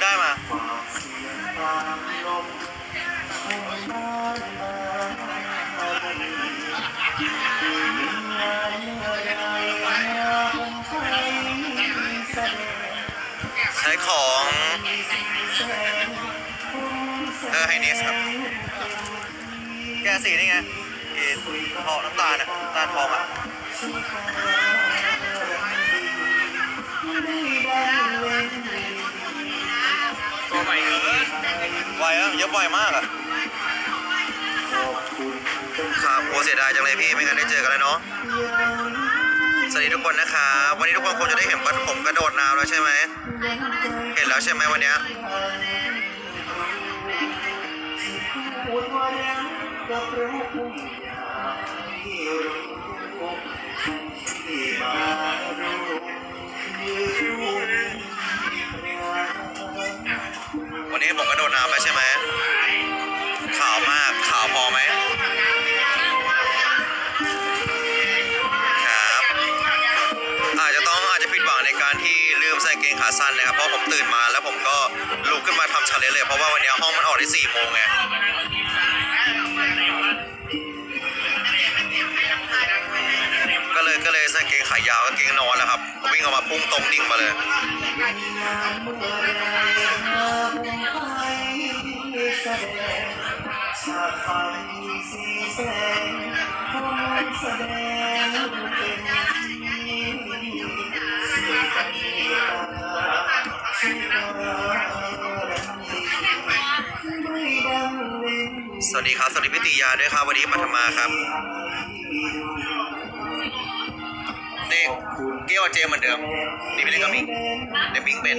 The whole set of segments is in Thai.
ได้มาใช้ของเออไฮเนสครับ แกสีนี่ไงเกล็ดทองน้ำตาลน่ะน้ำตาลทองอะ ไวอะเยอะบ่อยมากอะครับโอ้เสียดายจังเลยพี่ไม่งั้นได้เจอกันแล้วเนาะสวัสดีทุกคนนะครับวันนี้ทุกคนคงจะได้เห็นปัดผมกระโดดน้ำแล้วใช่ไหมเห็นแล้วใช่ไหมวันเนี้ย วันนี้ผมกระโดดน้ำไปใช่ไหมขาวมากขาวพอไหมครับอาจจะต้องอาจจะผิดหวังในการที่ลืมใส่เกงขาสั้นนะครับ เพราะผมตื่นมาแล้วผมก็ลุกขึ้นมาทำชาเลนจ์เลย เพราะว่าวันนี้ห้องมันออกได้สี่โมงไงก็เลยก็เลยใส่เกงขายาวกางเกงนอนแล้วครับวิ่งออกมาพุ่งตรงดิ่งมาเลย สวัสดีครับ สวัสดีพี่ติยาด้วยครับ วันนี้ปัทมาครับเด็กเกี้ยวเจมเหมือนเดิม นี่พี่เล็กกับมิงเด็กมิงเป็น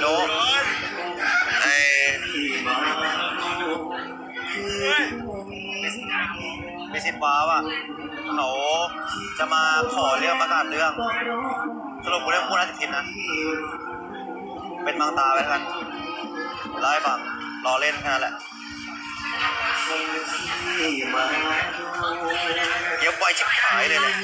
โนไอพิสิบว้าว่ะเขาจะมาขอเรื่องประกาศเรื่องสรุปกูได้พูดน่าจะคิดนะ เป็นบางตาไปแล้วกันเล่ฟังรอเล่นแค่นั้นแหละ เดี๋ยวปล่อยชิบหายเลยเนี่ย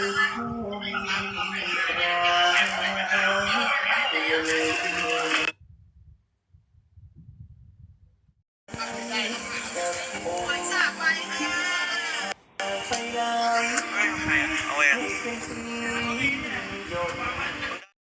เอาเอง